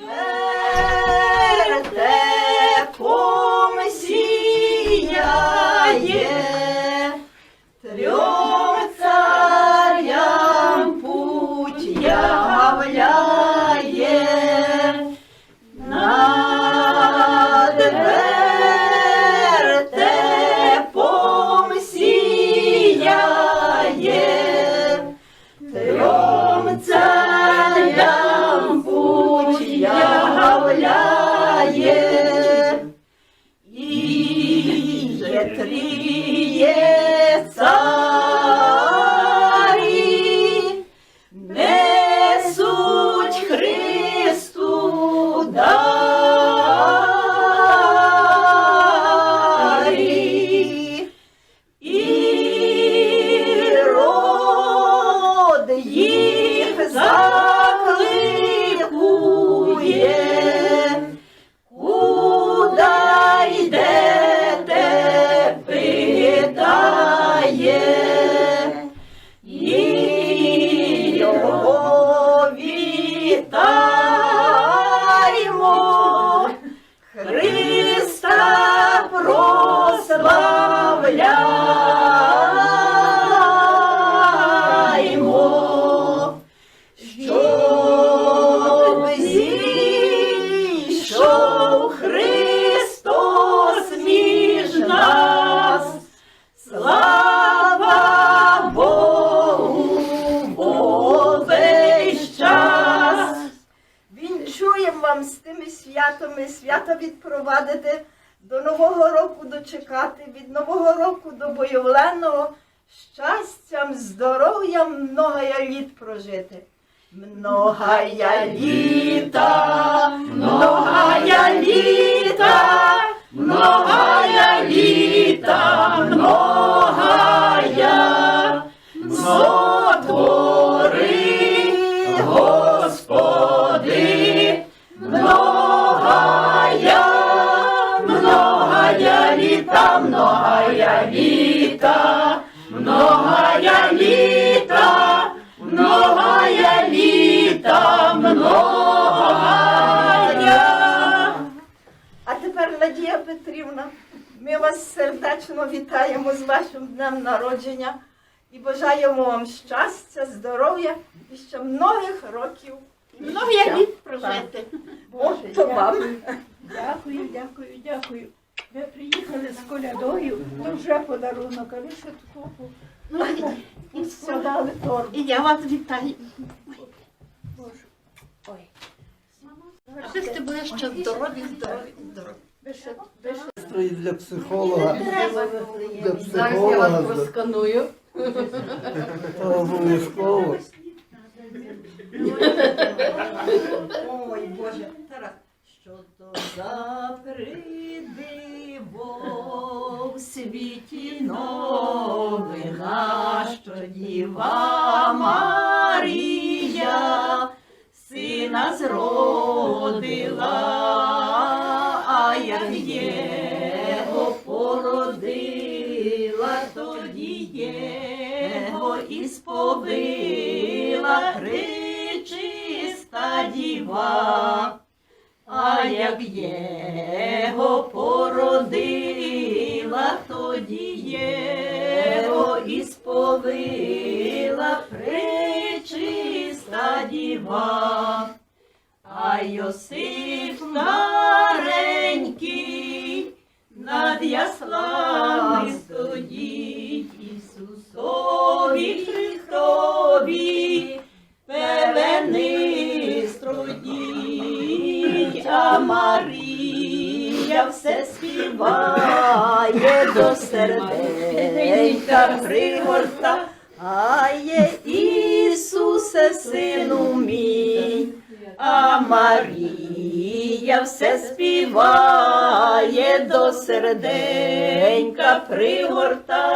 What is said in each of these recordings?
Yeah. Бажаємо вам з тими святами свята відпровадити, до Нового року дочекати, від Нового року до Боєвленого, щастям, здоров'ям, многая літ прожити. Многая літа, многая літа, многая літа, многая, літа, многая літа, многая літа, многая. А тепер Надія Петрівна, ми вас сердечно вітаємо з вашим днем народження і бажаємо вам щастя, здоров'я і ще многих років. Многих літ прожити. Боже, то вам. Дякую, дякую, дякую. Ви приїхали з колядою, то вже подарунок, а ви ще такого Ну, і, і все дали торбу. І я вас вітаю. Боже. Ой. Аби ти були ще здорові, здорові, здорові. Ви для психолога. Для Зараз я психолога. вас просканую. Та обов'язково. Ой, Боже, Тарас. Що то за в світі новина, що Діва Марія сина зродила, а як його породила, тоді його і сповила причиста діва. А як його породила, тоді його і сповила пречиста діва. А Йосип старенький над яслами стоїть Ісусові Христові Марія все співає до серденька пригортає Ісусе, сину мій, а Марія все співає до серденька пригортає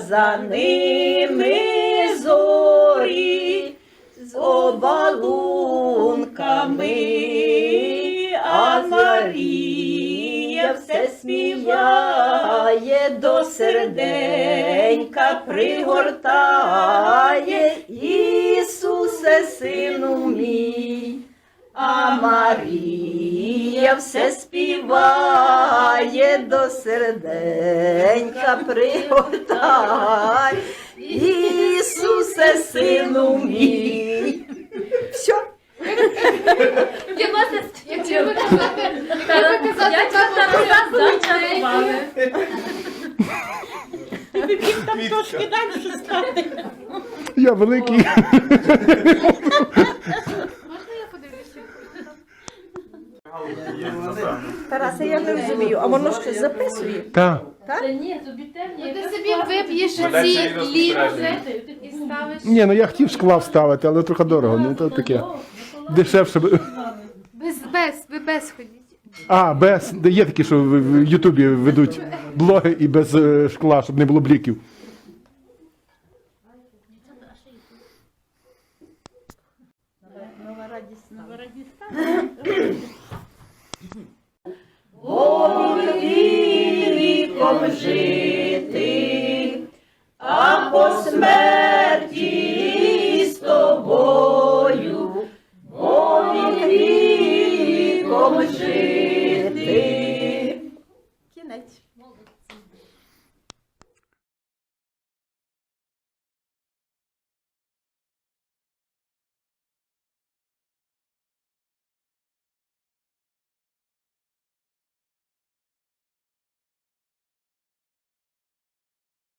за ними зорі з обалунками, а Марія все співає до серденька пригортає Ісусе, сину мій. А Марія все співає до серденька пригортає. Ісусе, сину мій. Все. Якщо ви казати, я. Там трошки далі стати. Я великий. Тарасе, я не розумію, а воно ще записує. Так. Ну, ти собі вип'єш ці лінзи і ставиш Ні, ну я хотів шкла вставити, але трохи дорого. Ну то таке. Дешевше. без, без, ви без ходіть. А, без. Де є такі, що в в Ютубі ведуть блоги і без е, шкла, щоб не було бліків. віком